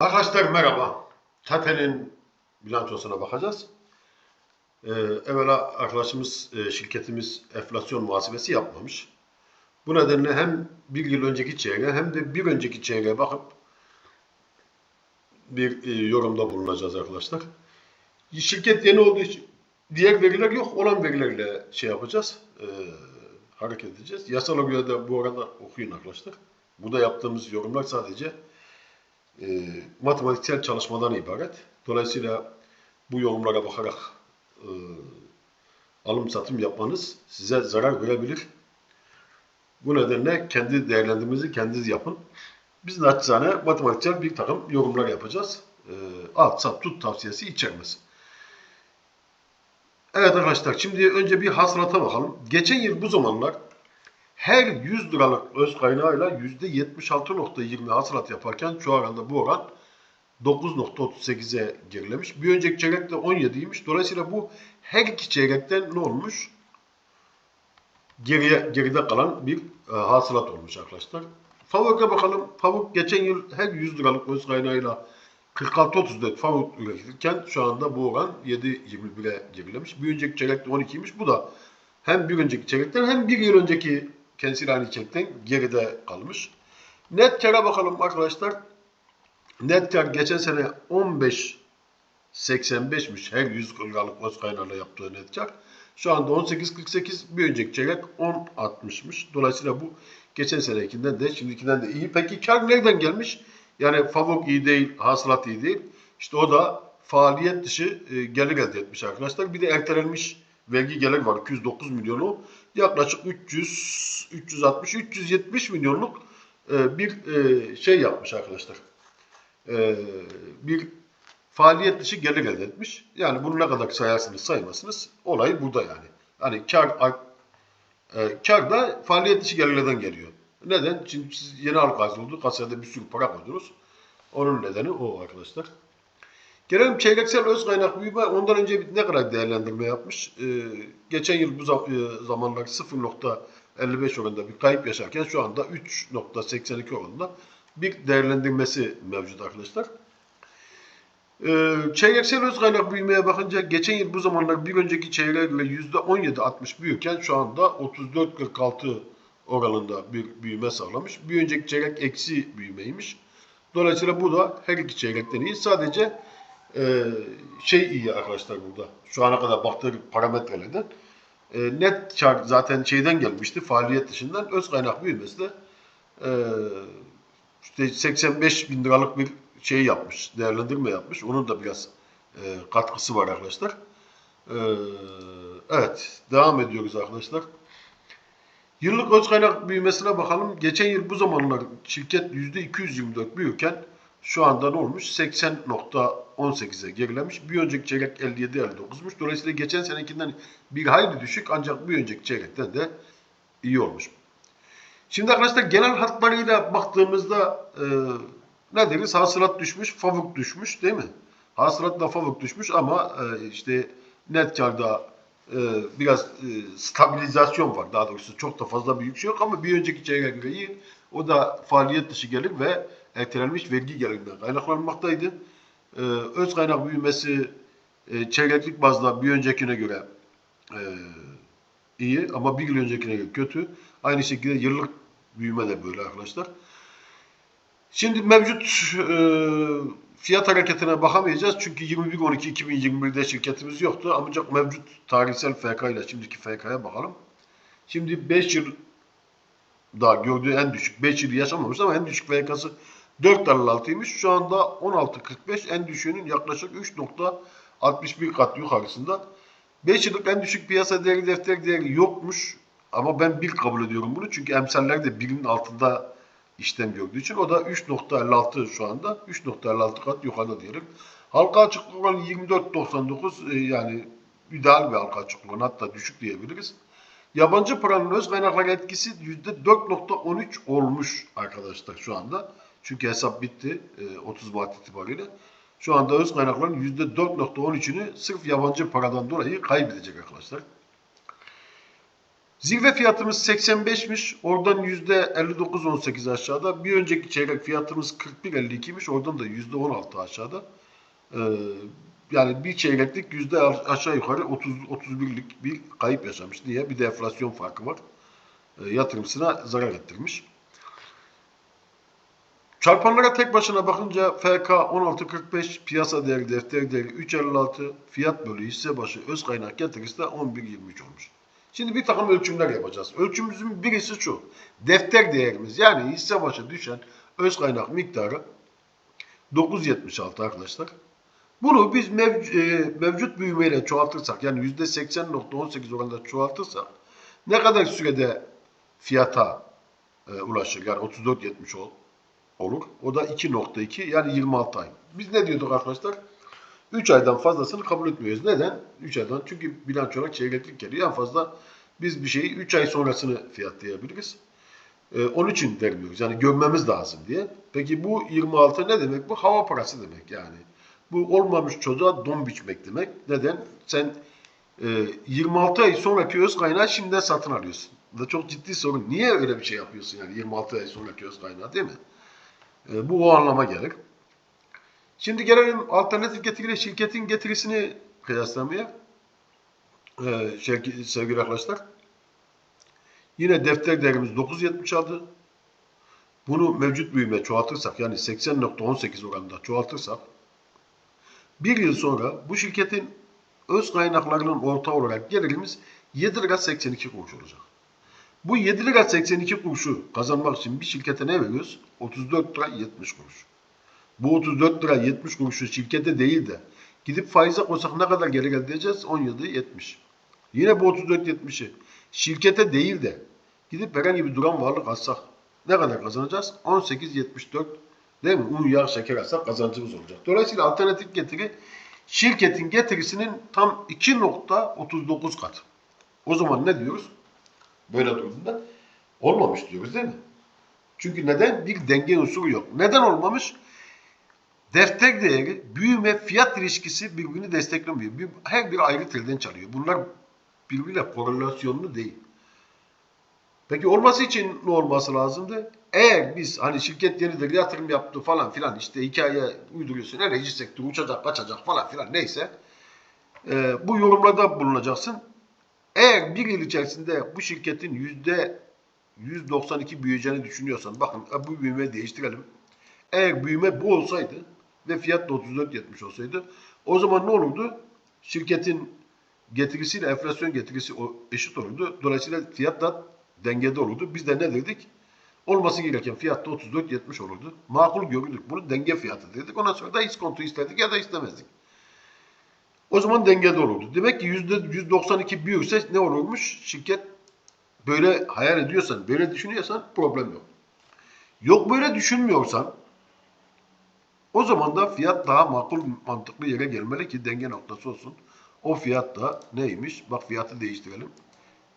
Arkadaşlar merhaba. Tate'nin bilançosuna bakacağız. Ee, evvela arkadaşımız, e, şirketimiz enflasyon muhasebesi yapmamış. Bu nedenle hem bir yıl önceki çeyreğe hem de bir önceki çeyreğe bakıp bir e, yorumda bulunacağız arkadaşlar. Şirket yeni olduğu için diğer veriler yok. Olan verilerle şey yapacağız. e, hareket edeceğiz. Yasala göre de bu arada okuyun arkadaşlar. Burada yaptığımız yorumlar sadece e, matematiksel çalışmadan ibaret. Dolayısıyla bu yorumlara bakarak e, alım satım yapmanız size zarar verebilir. Bu nedenle kendi değerlendirmenizi kendiniz yapın. Biz naçizane matematiksel bir takım yorumlar yapacağız. E, al, sat, tut tavsiyesi içermez. Evet arkadaşlar şimdi önce bir hasılata bakalım. Geçen yıl bu zamanlar her 100 liralık öz kaynağıyla %76.20 hasılat yaparken şu anda bu oran 9.38'e gerilemiş. Bir önceki çeyrekte 17'ymiş. Dolayısıyla bu her iki çeyrekten ne olmuş? Geriye, geride kalan bir e, hasılat olmuş arkadaşlar. Favuk'a bakalım. Favuk geçen yıl her 100 liralık öz kaynağıyla 46.34 favuk üretilirken şu anda bu oran 7.21'e gerilemiş. Bir önceki çeyrekte 12'ymiş. Bu da hem bir önceki çeyrekten hem bir yıl önceki kendisiyle aynı çeyrekten geride kalmış. Net kara bakalım arkadaşlar. Net kar geçen sene 15.85'miş her 100 liralık kaynağıyla yaptığı net kar. Şu anda 18.48 bir önceki çeyrek 10.60'mış. Dolayısıyla bu geçen senekinden de şimdikinden de iyi. Peki kar nereden gelmiş? Yani favok iyi değil, hasılat iyi değil. İşte o da faaliyet dışı e, gelir elde etmiş arkadaşlar. Bir de ertelenmiş vergi gelir var 209 milyonu. Yaklaşık 300, 360, 370 milyonluk e, bir e, şey yapmış arkadaşlar. E, bir faaliyet dışı gelir elde etmiş. Yani bunu ne kadar sayarsınız saymasınız olay burada yani. Hani kar kar da faaliyet dışı gelirlerden geliyor. Neden? Çünkü siz yeni halka oldu. Kasada bir sürü para koydunuz. Onun nedeni o arkadaşlar. Gelelim çeyreksel öz kaynak büyüme. Ondan önce ne kadar değerlendirme yapmış? Ee, geçen yıl bu zam- e, zamanlar 0.55 oranında bir kayıp yaşarken şu anda 3.82 oranında bir değerlendirmesi mevcut arkadaşlar. Ee, çeyreksel öz kaynak büyümeye bakınca geçen yıl bu zamanlar bir önceki çeyreğe göre %17.60 büyürken şu anda 34.46 oranında bir büyüme sağlamış. Bir önceki çeyrek eksi büyümeymiş. Dolayısıyla bu da her iki çeyrekten iyi. Sadece e, şey iyi arkadaşlar burada. Şu ana kadar baktığı parametrelerden. E, net kar zaten şeyden gelmişti. Faaliyet dışından öz kaynak büyümesi de e, işte 85 bin liralık bir şey yapmış. Değerlendirme yapmış. Onun da biraz e, katkısı var arkadaşlar. E, evet. Devam ediyoruz arkadaşlar. Yıllık öz kaynak büyümesine bakalım. Geçen yıl bu zamanlar şirket %224 büyürken şu anda ne olmuş? 80.18'e gerilemiş. Bir önceki çeyrek 57.59'muş. Dolayısıyla geçen senekinden bir hayli düşük ancak bir önceki çeyrekten de iyi olmuş. Şimdi arkadaşlar genel hatlarıyla baktığımızda e, ne deriz? Hasılat düşmüş, favuk düşmüş değil mi? Hasılatla favuk düşmüş ama e, işte net karda e, biraz e, stabilizasyon var. Daha doğrusu çok da fazla büyük şey yok ama bir önceki çeyreğe iyi. O da faaliyet dışı gelir ve ertelenmiş vergi gelirinden kaynaklanmaktaydı. E, öz kaynak büyümesi e, çeyreklik bazda bir öncekine göre e, iyi ama bir yıl öncekine göre kötü. Aynı şekilde yıllık büyüme de böyle arkadaşlar. Şimdi mevcut e, fiyat hareketine bakamayacağız. Çünkü 21.12.2021'de şirketimiz yoktu. Ancak mevcut tarihsel FK ile şimdiki FK'ya bakalım. Şimdi 5 yıl daha gördüğü en düşük. 5 yıl yaşamamış ama en düşük FK'sı 4.56'ymış. Şu anda 16.45 en düşüğünün yaklaşık 3.61 kat yukarısında. 5 yıllık en düşük piyasa değeri defter değeri yokmuş. Ama ben 1 kabul ediyorum bunu. Çünkü emsaller de birinin altında işlem gördüğü için o da 3.56 şu anda. 3.56 kat yukarıda diyelim. Halka açıklık oranı 24.99 e, yani ideal bir halka açıklık oranı hatta düşük diyebiliriz. Yabancı paranın öz kaynaklar etkisi %4.13 olmuş arkadaşlar şu anda. Çünkü hesap bitti e, 30 Mart itibariyle. Şu anda öz kaynakların %4.13'ünü sırf yabancı paradan dolayı kaybedecek arkadaşlar. Zirve fiyatımız 85'miş. Oradan %59.18 aşağıda. Bir önceki çeyrek fiyatımız 41.52'miş. Oradan da %16 aşağıda. Ee, yani bir çeyreklik yüzde aşağı yukarı 30 31'lik bir kayıp yaşamış diye bir de farkı var. Ee, yatırımcısına zarar ettirmiş. Çarpanlara tek başına bakınca FK 16.45, piyasa değeri, defter değeri 3.56, fiyat bölü hisse başı öz kaynak getirisi de 11.23 olmuş. Şimdi bir takım ölçümler yapacağız. Ölçümümüzün birisi şu. Defter değerimiz yani hisse başı düşen öz kaynak miktarı 9.76 arkadaşlar. Bunu biz mev- e, mevcut büyümeyle çoğaltırsak yani %80.18 oranında çoğaltırsak ne kadar sürede fiyata e, ulaşır? Yani 34.70 ol, olur. O da 2.2 yani 26 ay. Biz ne diyorduk arkadaşlar? 3 aydan fazlasını kabul etmiyoruz. Neden? 3 aydan. Çünkü bilançolar çeyreklik geliyor. En fazla biz bir şeyi 3 ay sonrasını fiyatlayabiliriz. Ee, onun için vermiyoruz. Yani görmemiz lazım diye. Peki bu 26 ne demek? Bu hava parası demek yani. Bu olmamış çocuğa don biçmek demek. Neden? Sen e, 26 ay sonraki öz kaynağı şimdiden satın alıyorsun. Bu da çok ciddi sorun. Niye öyle bir şey yapıyorsun yani 26 ay sonraki öz kaynağı değil mi? E, bu o anlama gelir. Şimdi gelelim alternatif getiriyle şirketin getirisini kıyaslamaya. Şirket- sevgili arkadaşlar. Yine defter değerimiz 9.76. Bunu mevcut büyüme çoğaltırsak yani 80.18 oranında çoğaltırsak bir yıl sonra bu şirketin öz kaynaklarının orta olarak gelirimiz 7 lira 82 kuruş olacak. Bu 7 lira 82 kuruşu kazanmak için bir şirkete ne veriyoruz? 34 lira 70 kuruş. Bu 34 lira 70 kuruşu şirkete değil de gidip faize koysak ne kadar geri elde edeceğiz? 17 70. Yine bu 34 70'i şirkete değil de gidip herhangi bir duran varlık alsak ne kadar kazanacağız? 18 74 değil mi? Un, yağ, şeker alsak kazancımız olacak. Dolayısıyla alternatif getiri şirketin getirisinin tam 2.39 kat. O zaman ne diyoruz? Böyle durumda olmamış diyoruz değil mi? Çünkü neden? Bir denge unsuru yok. Neden olmamış? Defter değeri, büyüme, fiyat ilişkisi birbirini desteklemiyor. Bir- Her biri ayrı telden çalıyor. Bunlar birbiriyle korelasyonlu değil. Peki olması için ne olması lazımdı? Eğer biz hani şirket yenidir yatırım yaptı falan filan işte hikaye uyduruyorsun. Enerji sektörü uçacak kaçacak falan filan neyse. e, bu yorumlarda bulunacaksın. Eğer bir yıl içerisinde bu şirketin yüzde 192 büyüyeceğini düşünüyorsan bakın e, bu büyüme değiştirelim. Eğer büyüme bu olsaydı ve fiyat da 34.70 olsaydı o zaman ne olurdu? Şirketin getirisiyle enflasyon getirisi eşit olurdu. Dolayısıyla fiyat da dengede olurdu. Biz de ne dedik? Olması gereken fiyat da 34.70 olurdu. Makul görürdük. Bunu denge fiyatı dedik. Ondan sonra da iskonto istedik ya da istemezdik. O zaman dengede olurdu. Demek ki %192 büyürse ne olurmuş? Şirket böyle hayal ediyorsan, böyle düşünüyorsan problem yok. Yok böyle düşünmüyorsan o zaman da fiyat daha makul mantıklı yere gelmeli ki denge noktası olsun. O fiyat da neymiş? Bak fiyatı değiştirelim.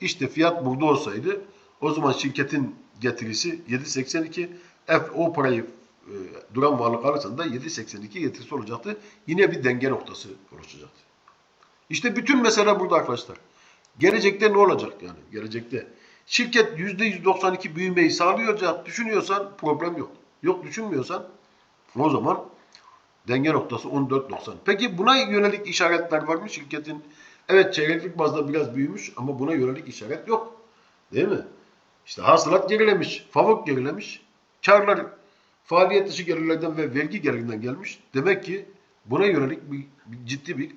İşte fiyat burada olsaydı o zaman şirketin getirisi 7.82 F o parayı e, duran varlık alırsan da 7.82 getirisi olacaktı. Yine bir denge noktası oluşacaktı. İşte bütün mesele burada arkadaşlar. Gelecekte ne olacak yani? Gelecekte. Şirket %192 büyümeyi sağlayacak düşünüyorsan problem yok. Yok düşünmüyorsan o zaman denge noktası 14.90. Peki buna yönelik işaretler var mı şirketin? Evet çeyreklik bazda biraz büyümüş ama buna yönelik işaret yok. Değil mi? İşte hasılat gerilemiş, favok gerilemiş, karlar faaliyet dışı gelirlerden ve vergi gelirinden gelmiş. Demek ki buna yönelik bir, bir ciddi bir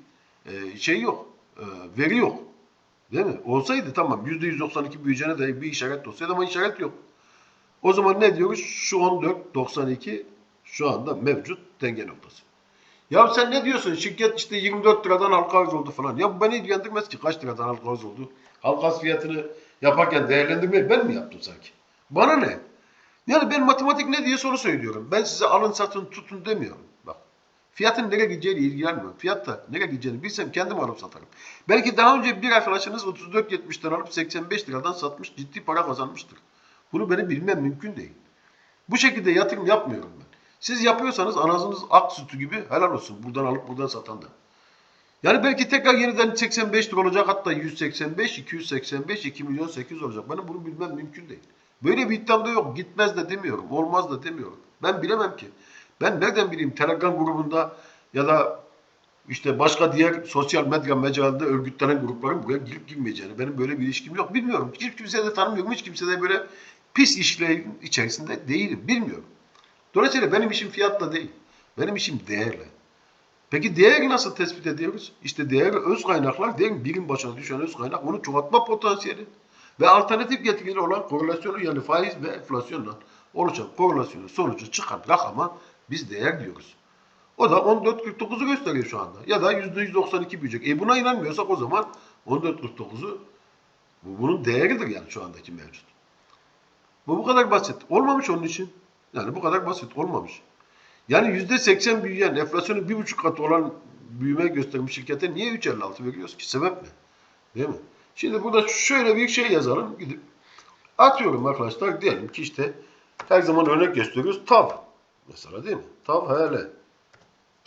e, şey yok, e, veri yok. Değil mi? Olsaydı tamam %192 büyüyeceğine dair bir işaret olsaydı ama işaret yok. O zaman ne diyoruz? Şu 14.92 şu anda mevcut denge noktası. Ya sen ne diyorsun? Şirket işte 24 liradan halka arz oldu falan. Ya bu beni ilgilendirmez ki kaç liradan halka arz oldu. Halka fiyatını yaparken değerlendirmeyi ben mi yaptım sanki? Bana ne? Yani ben matematik ne diye soru söylüyorum. Ben size alın satın tutun demiyorum. Bak. Fiyatın nereye gideceğiyle ilgilenmiyorum. Fiyat da nereye gideceğini bilsem kendim alıp satarım. Belki daha önce bir arkadaşınız 34.70'den alıp 85 liradan satmış ciddi para kazanmıştır. Bunu benim bilmem mümkün değil. Bu şekilde yatırım yapmıyorum ben. Siz yapıyorsanız anasınız ak sütü gibi helal olsun. Buradan alıp buradan satan da. Yani belki tekrar yeniden 85 lira olacak hatta 185, 285, 2 milyon 800 olacak. Benim bunu bilmem mümkün değil. Böyle bir iddiam da yok. Gitmez de demiyorum. Olmaz da demiyorum. Ben bilemem ki. Ben nereden bileyim Telegram grubunda ya da işte başka diğer sosyal medya mecralarında örgütlenen grupların buraya girip girmeyeceğini. Benim böyle bir ilişkim yok. Bilmiyorum. Hiç kimse de tanımıyorum. Hiç kimse de böyle pis işlerin içerisinde değilim. Bilmiyorum. Dolayısıyla benim işim fiyatla değil. Benim işim değerle. Peki değeri nasıl tespit ediyoruz? İşte değeri öz kaynaklar, değerin birim başına düşen öz kaynak, onu çoğaltma potansiyeli ve alternatif getirileri olan korelasyonu yani faiz ve enflasyonla oluşan korelasyonu sonucu çıkan rakama biz değer diyoruz. O da 14.49'u gösteriyor şu anda. Ya da %192 büyüyecek. E buna inanmıyorsak o zaman 14.49'u bu bunun değeridir yani şu andaki mevcut. Bu bu kadar basit. Olmamış onun için. Yani bu kadar basit olmamış. Yani %80 büyüyen, enflasyonun bir buçuk katı olan büyüme göstermiş şirkete niye 3.56 veriyoruz ki? Sebep ne? Değil mi? Şimdi burada şöyle bir şey yazalım. Gidip atıyorum arkadaşlar. Diyelim ki işte her zaman örnek gösteriyoruz. TAV. Mesela değil mi? TAV hele.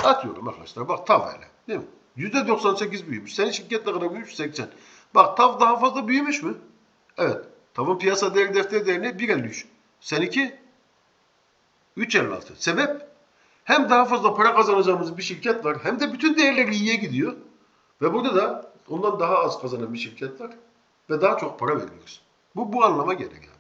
Atıyorum arkadaşlar. Bak TAV hele. Değil mi? %98 büyümüş. Senin şirket ne kadar büyümüş? 80. Bak TAV daha fazla büyümüş mü? Evet. TAV'ın piyasa değeri defter değeri ne? 1.53. Seninki 3.56. Sebep? Hem daha fazla para kazanacağımız bir şirket var hem de bütün değerleri iyiye gidiyor. Ve burada da ondan daha az kazanan bir şirket var ve daha çok para veriyoruz. Bu bu anlama gelir yani.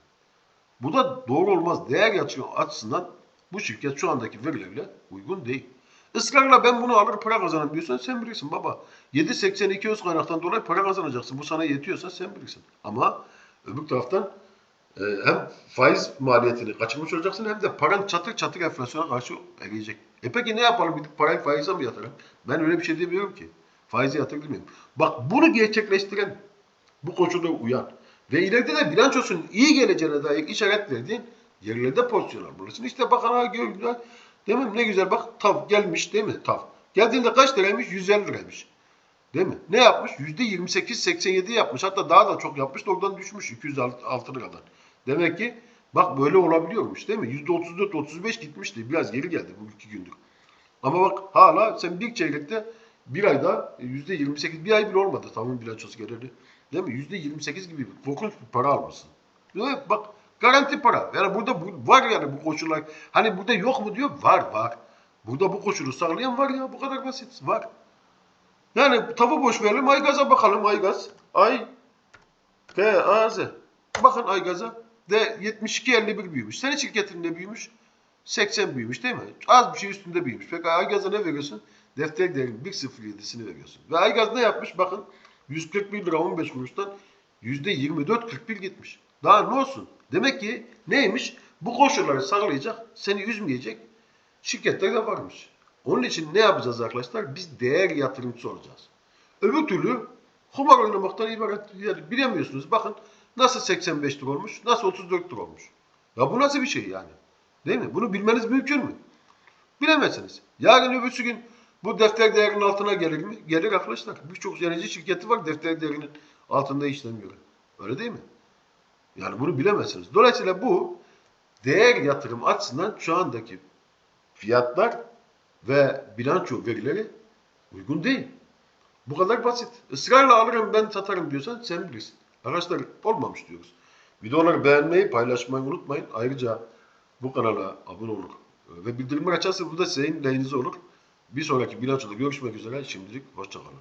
Bu da doğru olmaz. Değer açısından bu şirket şu andaki verilerle uygun değil. Israrla ben bunu alır para kazanırım diyorsan sen bilirsin baba. 7.82 öz kaynaktan dolayı para kazanacaksın. Bu sana yetiyorsa sen bilirsin. Ama öbür taraftan e, hem faiz maliyetini kaçırmış olacaksın hem de paran çatır çatır enflasyona karşı eriyecek. E peki ne yapalım? Gidip parayı faize mi yatıralım? Ben öyle bir şey demiyorum ki. Faize yatırmayayım. Bak bunu gerçekleştiren, bu koşulda uyan ve ileride de bilançosunun iyi geleceğine dair işaret verdiğin yerlerde pozisyon almalısın. İşte bakın ha gördüler. Değil mi? Ne güzel bak tav gelmiş değil mi? Tav. Geldiğinde kaç liraymış? 150 liraymış. Değil mi? Ne yapmış? %28-87 yapmış. Hatta daha da çok yapmış da oradan düşmüş 206 liradan. Demek ki bak böyle olabiliyormuş değil mi? %34-35 gitmişti. Biraz geri geldi bu iki gündür. Ama bak hala sen bir çeyrekte bir ayda %28 bir ay bile olmadı tamam bilançosu geleli. Değil mi? %28 gibi korkunç bir para almışsın. Mi? Bak garanti para. Yani burada bu, var yani bu koşullar. Hani burada yok mu diyor? Var var. Burada bu koşulu sağlayan var ya bu kadar basit. Var. Yani tavı boş verelim Aygaz'a bakalım Aygaz. Ay G A Z. Bakın Aygaz'a de 72.51 büyümüş. Senin şirketin ne büyümüş? 80 büyümüş değil mi? Az bir şey üstünde büyümüş. Peki Aygaz'a ne veriyorsun? Defter değerinin 1.07'sini veriyorsun. Ve Aygaz ne yapmış? Bakın 141 lira 15 kuruştan %24.41 gitmiş. Daha ne olsun? Demek ki neymiş? Bu koşulları sağlayacak, seni üzmeyecek şirketler de varmış. Onun için ne yapacağız arkadaşlar? Biz değer yatırımcısı olacağız. Öbür türlü kumar oynamaktan ibaret. Yani bilemiyorsunuz. Bakın nasıl 85 lira olmuş, nasıl 34 lira olmuş. Ya bu nasıl bir şey yani? Değil mi? Bunu bilmeniz mümkün mü? Bilemezsiniz. Yarın öbürsü gün bu defter değerinin altına gelir mi? Gelir arkadaşlar. Birçok yönetici şirketi var defter değerinin altında işlem görüyor. Öyle değil mi? Yani bunu bilemezsiniz. Dolayısıyla bu değer yatırım açısından şu andaki fiyatlar ve bilanço verileri uygun değil. Bu kadar basit. Israrla alırım ben satarım diyorsan sen bilirsin. Arkadaşlar olmamış diyoruz. Videoları beğenmeyi, paylaşmayı unutmayın. Ayrıca bu kanala abone olun. Ve bildirimleri açarsanız bu da sizin lehinize olur. Bir sonraki bilançoda görüşmek üzere. Şimdilik hoşçakalın.